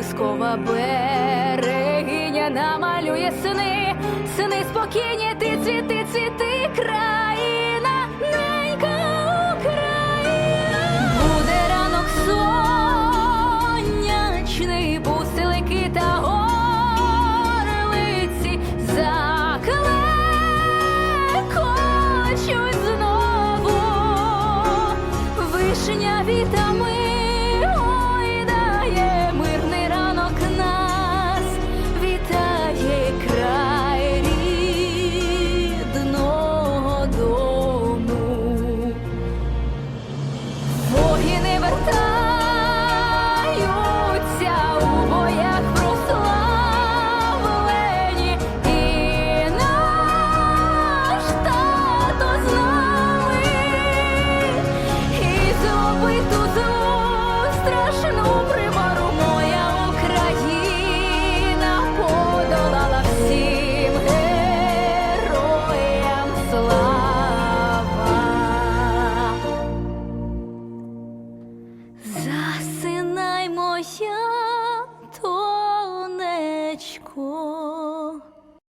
колискова берегиня намалює сини, сини спокійні, ти цвіти, цвіти, країна, ненька Україна. Буде ранок сонячний, бусилики та горлиці закликочуть знову вишня вітами моя тонечко.